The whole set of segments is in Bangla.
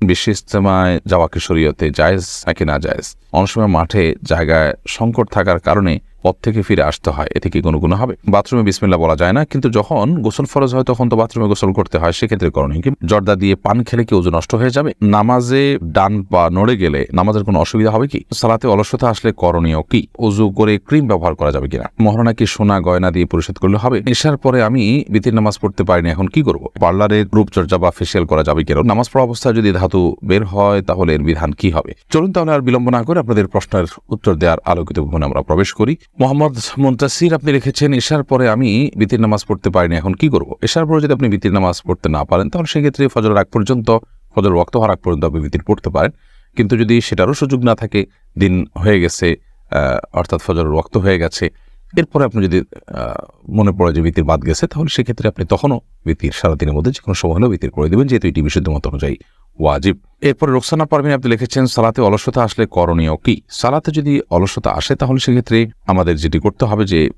বিশ্ব ইস্তেমায় যাওয়া কি শরীয়তে জায়েজ নাকি না জায়েজ? অনেক সময় মাঠে জায়গায় সংকট থাকার কারণে পথ থেকে ফিরে আসতে হয়। এতে কি কোনো গুণ হবে? বাথরুমে বিসমিল্লা বলা যায় না, কিন্তু যখন গোসল ফরজ হয় তখন তো বাথরুমে গোসল করতে হয়, সেক্ষেত্রে করণীয় কি? জর্দা দিয়ে পান খেলে কি ওজন নষ্ট হয়ে যাবে? নামাজে ডান বা নড়ে গেলে নামাজের কোনো অসুবিধা হবে কি? সালাতে অলসতা আসলে করণীয় কি? অজু করে ক্রিম ব্যবহার করা যাবে কিনা? মহারণা কি সোনা, গয়না দিয়ে পরিশোধ করলে হবে? এসার পরে আমি বিতির নামাজ পড়তে পারিনি, এখন কি করব? পার্লারে রূপচর্চা বা ফেসিয়াল করা যাবে কিনা? নামাজ পড়া অবস্থায় যদি ধাতু বের হয় তাহলে এর বিধান কি হবে? চলুন তাহলে আর বিলম্ব না করে আপনাদের প্রশ্নের উত্তর দেওয়ার আলোকিত ভবনে আমরা প্রবেশ করি। মোহাম্মদ মুন্তাসির আপনি লিখেছেন এশার পরে আমি বিতির নামাজ পড়তে পারিনি, এখন কি করব? এশার পরে যদি আপনি বিতির নামাজ পড়তে না পারেন, তাহলে সেক্ষেত্রে ফজর আগ পর্যন্ত, ফজর রক্ত হওয়ার আগ পর্যন্ত আপনি বিতির পড়তে পারেন। কিন্তু যদি সেটারও সুযোগ না থাকে, দিন হয়ে গেছে অর্থাৎ ফজর রক্ত হয়ে গেছে, এরপরে আপনি যদি মনে পড়ে যে বিতির বাদ গেছে, তাহলে সেক্ষেত্রে আপনি তখনও বিতির, সারাদিনের মধ্যে যে কোনো সময় হলেও বিতির করে দেবেন, যেহেতু এটি বিশুদ্ধ মত অনুযায়ী। ওয়াজিব। এরপরে রোকসানা পারভিন আপনি লিখেছেন, সালাতে অলসতা আসলে করণীয় কি? সালাতে যদি অলসতা আসে, তাহলে সেক্ষেত্রে আমাদের যেটি করতে হবে যে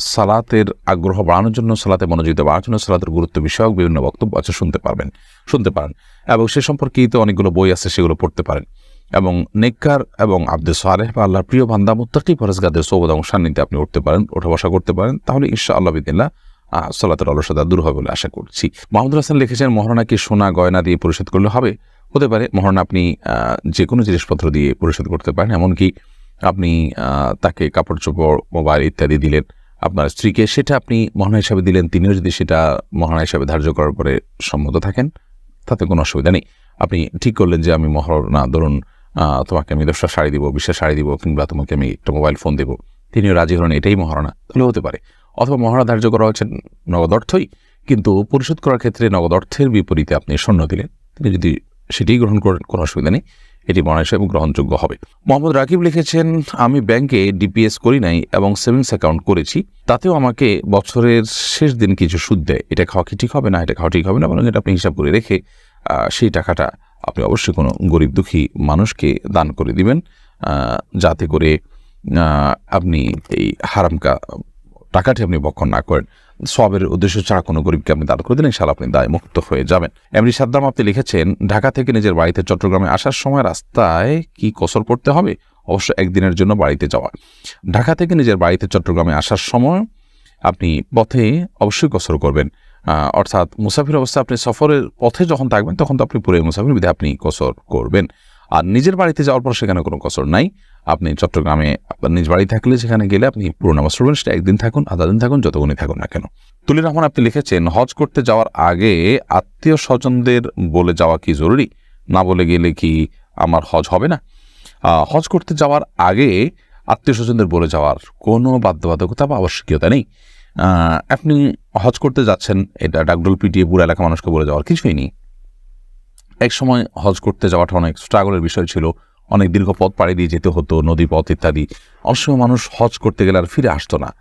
সালাতের আগ্রহ বাড়ানোর জন্য, সালাতে মনোযোগিতা বাড়ানোর জন্য সালাতের গুরুত্ব বিষয়ক বিভিন্ন বক্তব্য আছে, শুনতে পারবেন, শুনতে পারেন। এবং সে সম্পর্কিত অনেকগুলো বই আছে, সেগুলো পড়তে পারেন। এবং নেককার এবং আব্দে সালেহ বা আল্লাহর প্রিয় বান্দা, মুত্তাকি ফরজগাদের সৌবদ এবং সান্নিধ্যে আপনি উঠতে পারেন ওঠা বসা করতে পারেন। তাহলে ঈশা আল্লাহ বিদিল্লা সালাতের অলসতা দূর হবে বলে আশা করছি। মাহমুদুল হাসান লিখেছেন, মহারণা কি সোনা গয়না দিয়ে পরিশোধ করলে হবে? হতে পারে, মহারণা আপনি যে কোনো জিনিসপত্র দিয়ে পরিশোধ করতে পারেন, এমনকি আপনি তাকে কাপড় চোপড় মোবাইল ইত্যাদি দিলেন আপনার স্ত্রীকে, সেটা আপনি মহানা হিসাবে দিলেন, তিনিও যদি সেটা মহানা হিসাবে ধার্য করার পরে সম্মত থাকেন, তাতে কোনো অসুবিধা নেই। আপনি ঠিক করলেন যে আমি মহারণা, ধরুন তোমাকে আমি দশটা শাড়ি দিব, বিশেষ শাড়ি দিব, কিংবা তোমাকে আমি একটা মোবাইল ফোন দেবো, তিনিও রাজি হলেন, এটাই মহারণা, তাহলে হতে পারে। অথবা মহারণা ধার্য করা হচ্ছে নগদ অর্থই, কিন্তু পরিশোধ করার ক্ষেত্রে নগদ অর্থের বিপরীতে আপনি স্বর্ণ দিলেন। তিনি যদি সেটিই গ্রহণ করেন, কোনো অসুবিধা নেই। এটি মনে হিসেবে গ্রহণযোগ্য হবে। মোহাম্মদ রাকিব লিখেছেন, আমি ব্যাংকে ডিপিএস করি নাই এবং সেভিংস অ্যাকাউন্ট করেছি। তাতেও আমাকে বছরের শেষ দিন কিছু সুদ দেয়। এটা খাওয়া কি ঠিক হবে না? এটা খাওয়া ঠিক হবে না? বরং এটা আপনি হিসাব করে রেখে সেই টাকাটা আপনি অবশ্যই কোনো গরিব দুঃখী মানুষকে দান করে দিবেন। যাতে করে আপনি এই হারামকা টাকাটি আপনি বক্ষণ না করেন। সবের উদ্দেশ্য ছাড়া কোনো গরিবকে আপনি দান করে দিলেন সাল আপনি দায় মুক্ত হয়ে যাবেন। এমনি সাদ্দাম, আপনি লিখেছেন, ঢাকা থেকে নিজের বাড়িতে চট্টগ্রামে আসার সময় রাস্তায় কি কসর করতে হবে? অবশ্য একদিনের জন্য বাড়িতে যাওয়া। ঢাকা থেকে নিজের বাড়িতে চট্টগ্রামে আসার সময় আপনি পথে অবশ্যই কসর করবেন। অর্থাৎ মুসাফির অবস্থা, আপনি সফরের পথে যখন থাকবেন, তখন তো আপনি পুরো মুসাফির বিধে আপনি কসর করবেন। আর নিজের বাড়িতে যাওয়ার পর সেখানে কোনো কসর নাই। আপনি চট্টগ্রামে আপনার নিজ বাড়ি থাকলে সেখানে গেলে আপনি পুরো নামাজ পড়বেন সেটা একদিন থাকুন, আধা দিন থাকুন যতক্ষণই থাকুন না কেন। তুলির রহমান, আপনি লিখেছেন, হজ করতে যাওয়ার আগে আত্মীয় স্বজনদের বলে যাওয়া কি জরুরি? না বলে গেলে কি আমার হজ হবে না? হজ করতে যাওয়ার আগে আত্মীয় স্বজনদের বলে যাওয়ার কোনো বাধ্যবাধকতা বা আবশ্যকীয়তা নেই। আপনি হজ করতে যাচ্ছেন, এটা ডাকডোল পিটিয়ে পুরো এলাকা মানুষকে বলে যাওয়ার কিছুই নেই। এক সময় হজ করতে যাওয়াটা অনেক স্ট্রাগলের বিষয় ছিল। অনেক দীর্ঘ পথ পাড়ি দিয়ে যেতে হতো, নদী পথ ইত্যাদি। অনেক সময় মানুষ হজ করতে গেলে আর ফিরে আসতো না।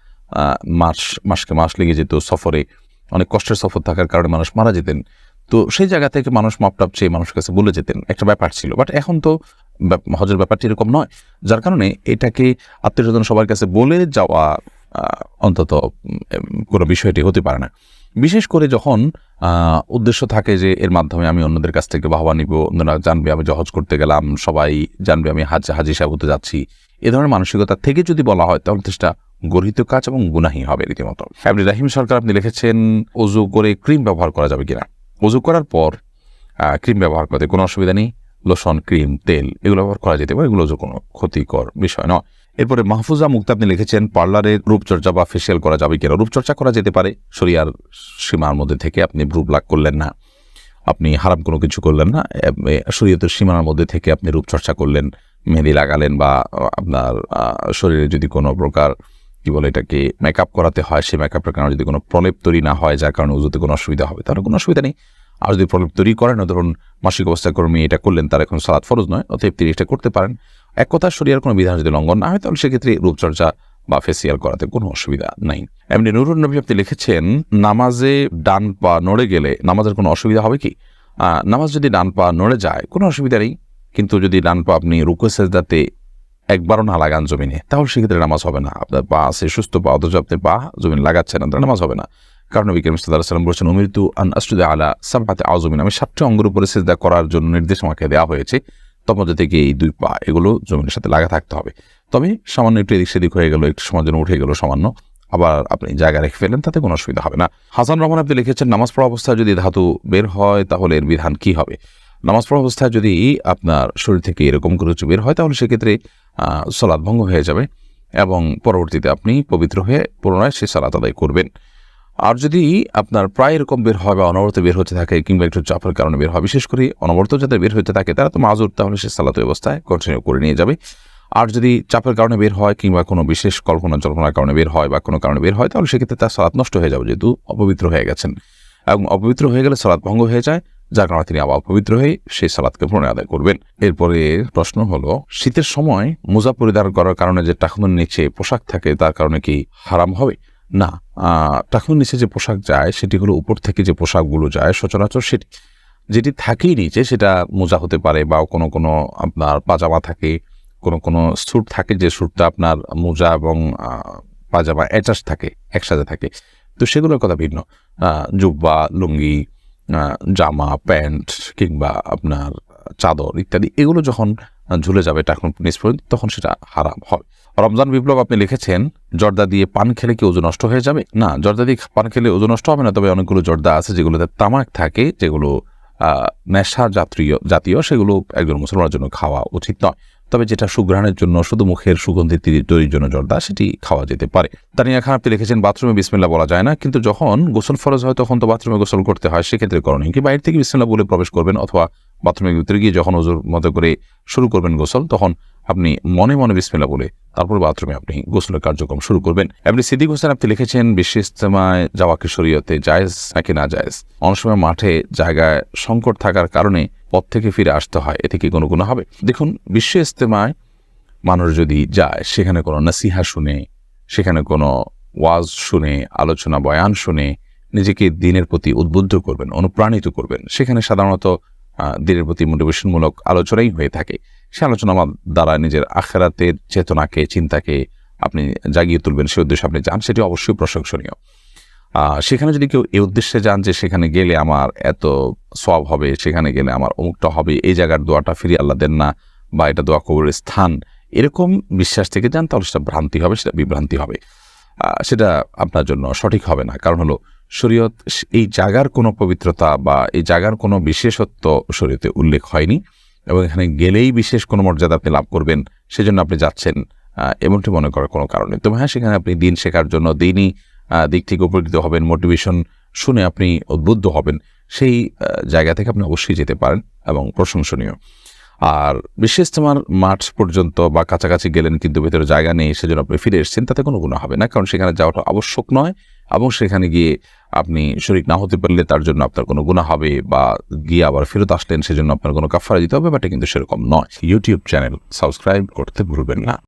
মাস, মাসকে মাস লেগে যেত সফরে। অনেক কষ্টের সফর থাকার কারণে মানুষ মারা যেতেন। তো সেই জায়গা থেকে মানুষ মাপটাপ চেয়ে মানুষের কাছে বলে যেতেন। একটা ব্যাপার ছিল। বাট এখন তো হজের ব্যাপারটি এরকম নয়। যার কারণে এটাকে আত্মীয় স্বজন সবার কাছে বলে যাওয়া অন্তত কোনো বিষয়টি হতে পারে না। বিশেষ করে যখন উদ্দেশ্য থাকে যে এর মাধ্যমে আমি অন্যদের কাছ থেকে বাহবা নিব, অন্যরা জানবে আমি জহজ করতে গেলাম, সবাই জানবে আমি হাজ হাজি সাহেব হতে যাচ্ছি। এ ধরনের মানসিকতা থেকে যদি বলা হয়, তাহলে সেটা গর্হিত কাজ এবং গুনাহি হবে রীতিমতো। আপনি রাহিম সরকার, আপনি লিখেছেন অজু করে ক্রিম ব্যবহার করা যাবে কিনা? অজু করার পর ক্রিম ব্যবহার করতে কোনো অসুবিধা নেই। লোশন, ক্রিম, তেল, এগুলো ব্যবহার করা যেতে পারে। এগুলো কোনো ক্ষতিকর বিষয় নয়। এরপরে মাহফুজা মুক্তা আপনি লিখেছেন পার্লারে রূপচর্চা বা ফেসিয়াল করা যাবে কিনা? রূপচর্চা করা যেতে পারে, শরিয়ার সীমার মধ্যে থেকে আপনি ভ্রু ব্লাক করলেন না। আপনি হারাম কোনো কিছু করলেন না শরীয়তের সীমার মধ্যে থেকে আপনি রূপচর্চা করলেন, মেহেদি লাগালেন বা আপনার শরীরে যদি কোনো প্রকার, কি বলে এটাকে মেকআপ করাতে হয়, সেই মেকআপের কারণে যদি কোনো প্রলেপ তৈরি না হয়, যার কারণে উজুতে কোনো অসুবিধা হবে, তাহলে কোনো অসুবিধা নেই। আর যদি প্রলেপ তৈরি করেন, ধরুন মাসিক অবস্থা কর্মী এটা করলেন, তার এখন সালাদ ফরজ নয়, অতএব তিনি এটা করতে পারেন। এক কথা, শরীরের কোনো বিধান যদি লঙ্ঘন না হয়, তাহলে সেক্ষেত্রে রূপচর্চা বা ফেসিয়াল করাতে কোনো অসুবিধা নাই। এমনি নুরুন নবী আপনি লিখেছেন, নামাজে ডান পা নড়ে গেলে নামাজের কোনো অসুবিধা হবে কি? নামাজ যদি ডান পা নড়ে যায়, কোনো অসুবিধা নেই। কিন্তু যদি ডান পা আপনি রুকু সেজদাতে একবারও না লাগান জমিনে, তাহলে সেক্ষেত্রে নামাজ হবে না। আপনার পা আছে সুস্থ পা, অথচ আপনি পা জমিন লাগাচ্ছেন না নামাজ হবে না। কারণ নবী করিম সাল্লাহ সাল্লাম বলেছেন অমৃতু আন আসুদে আলা সাবহাতে আজমিন আমি সাতটি অঙ্গের উপরে সেজদা করার জন্য নির্দেশ আমাকে দেওয়া হয়েছে। তন্মধ্যে থেকে এই দুই পা, এগুলো জমিনের সাথে লাগা থাকতে হবে। তবে সামান্য একটু এদিক সেদিক হয়ে গেল, একটু সময় জন্য উঠে গেল সামান্য। আবার আপনি জায়গা রেখে ফেলেন, তাতে কোনো অসুবিধা হবে না। হাসান রহমান আপনি লিখেছেন, নামাজ পড়া অবস্থায় যদি ধাতু বের হয়, তাহলে এর বিধান কি হবে? নামাজ পড়া অবস্থায় যদি আপনার শরীর থেকে এরকম করে কিছু বের হয়, তাহলে সেক্ষেত্রে সলাৎ ভঙ্গ হয়ে যাবে এবং পরবর্তীতে আপনি পবিত্র হয়ে পুনরায় সে সালাত আদায় করবেন। আর যদি আপনার প্রায় এরকম বের হয় বা অনবরত বের হতে থাকে কিংবা একটু চাপের কারণে বের হয়, বিশেষ করে অনবরত যাতে বের হতে থাকে, তারা তো মাজুর, তাহলে সে সালাত ব্যবস্থায় কন্টিনিউ করে নিয়ে যাবে। আর যদি চাপের কারণে বের হয় কিংবা কোনো বিশেষ কল্পনা জল্পনার কারণে বের হয় বা কোনো কারণে বের হয়, তাহলে সেক্ষেত্রে তার সালাত নষ্ট হয়ে যাবে, যেহেতু অপবিত্র হয়ে গেছেন। এবং অপবিত্র হয়ে গেলে সালাত ভঙ্গ হয়ে যায়, যার কারণে তিনি আবার অপবিত্র হয়ে সেই সালাদকে পুনরায় আদায় করবেন। এরপরে প্রশ্ন হলো, শীতের সময় মোজা পরিধান করার কারণে যে টাকুনের নিচে পোশাক থাকে, তার কারণে কি হারাম হবে? না টাকুনের নিচে যে পোশাক যায়, সেটি হলো উপর থেকে যে পোশাকগুলো যায়, সচরাচর সেটি, যেটি থাকেই নিচে, সেটা মোজা হতে পারে বা কোনো কোনো আপনার পাজামা থাকে, কোনো কোনো স্যুট থাকে যে স্যুটটা আপনার মোজা এবং পাজামা অ্যাটাচ থাকে, একসাথে থাকে। তো সেগুলোর কথা ভিন্ন। জুব্বা, লুঙ্গি জামা, প্যান্ট কিংবা আপনার চাদর ইত্যাদি, এগুলো যখন ঝুলে যাবে টাকুন পর্যন্ত, তখন সেটা হারাম হবে। রমজান বিপ্লব আপনি লিখেছেন, জর্দা দিয়ে পান খেলে কি ওজন নষ্ট হয়ে যাবে? না, জর্দা দিয়ে পান খেলে ওজন নষ্ট হবে না, তবে অনেকগুলো জর্দা আছে যেগুলোতে তামাক থাকে, যেগুলো নেশা জাতীয় জাতীয়, সেগুলো একজন মুসলমানের জন্য খাওয়া উচিত নয়। তবে যেটা সুঘ্রাণের জন্য, শুধু মুখের সুগন্ধি তৈরির জন্য জর্দা, সেটি খাওয়া যেতে পারে। তানিয়া খান, আপনি লিখেছেন, বাথরুমে বিসমিল্লা বলা যায় না। কিন্তু যখন গোসল ফরজ হয়, তখন তো বাথরুমে গোসল করতে হয়, সেক্ষেত্রে করণীয় কি? বাইরে থেকে বিসমিল্লা বলে প্রবেশ করবেন, অথবা বাথরুমের ভিতরে গিয়ে যখন ওজোর মতো করে শুরু করবেন গোসল, তখন আপনি মনে মনে বিসমিল্লা বলে তারপর বাথরুমে আপনি গোসলের কার্যক্রম শুরু করবেন। এমনি সিদ্দিক হোসেন আপনি লিখেছেন বিশ্ব ইস্তেমায় যাওয়া কি শরীয়তে জায়েজ নাকি না জায়েজ? অনেক সময় মাঠে জায়গায় সংকট থাকার কারণে পথ থেকে ফিরে আসতে হয়, এতে কি কোনো গুণ হবে? দেখুন বিশ্ব ইস্তেমায় মানুষ যদি যায়, সেখানে কোনো নাসিহা শুনে, সেখানে কোনো ওয়াজ শুনে, আলোচনা, বয়ান শুনে, নিজেকে দিনের প্রতি উদ্বুদ্ধ করবেন, অনুপ্রাণিত করবেন। সেখানে সাধারণত দিনের প্রতি মোটিভেশনমূলক আলোচনাই হয়ে থাকে। সে আলোচনা মা- দ্বারা নিজের আখেরাতের চেতনাকে, চিন্তাকে আপনি জাগিয়ে তুলবেন, সে উদ্দেশ্যে আপনি যান, সেটি অবশ্যই প্রশংসনীয়। সেখানে যদি কেউ এই উদ্দেশ্যে যান যে সেখানে গেলে আমার এত সব হবে, সেখানে গেলে আমার অমুকটা হবে, এই জায়গার দোয়াটা ফিরিয়ে আল্লাহ দেন না, বা এটা দোয়া কবরের স্থান, এরকম বিশ্বাস থেকে যান, তাহলে সেটা ভ্রান্তি হবে, সেটা বিভ্রান্তি হবে। সেটা আপনার জন্য সঠিক হবে না। কারণ হলো শরীয়ত এই জায়গার কোনো পবিত্রতা বা এই জায়গার কোনো বিশেষত্ব শরীয়তে উল্লেখ হয়নি এবং এখানে গেলেই বিশেষ কোনো মর্যাদা আপনি লাভ করবেন সেজন্য আপনি যাচ্ছেন এমনটি মনে করার কোনো কারণ তবে হ্যাঁ সেখানে আপনি দিন শেখার জন্য দিনই দিক থেকে উপকৃত হবেন মোটিভেশন শুনে আপনি উদ্বুদ্ধ হবেন, সেই জায়গা থেকে আপনি অবশ্যই যেতে পারেন এবং প্রশংসনীয়। আর বিশেষ তোমার মাঠ পর্যন্ত বা কাছাকাছি গেলেন কিন্তু ভেতরে জায়গা নেই সেজন্য আপনি ফিরে এসেছেন, তাতে কোনো গুণ হবে না, কারণ সেখানে যাওয়াটা আবশ্যক নয়। এবং সেখানে গিয়ে আপনি শরিক না হতে পারলে তার জন্য আপনার কোনো গুণা হবে বা গিয়ে আবার ফেরত আসলেন, সেজন্য আপনার কোনো কাফারা দিতে হবে বাট কিন্তু সেরকম নয়। ইউটিউব চ্যানেল সাবস্ক্রাইব করতে ভুলবেন না।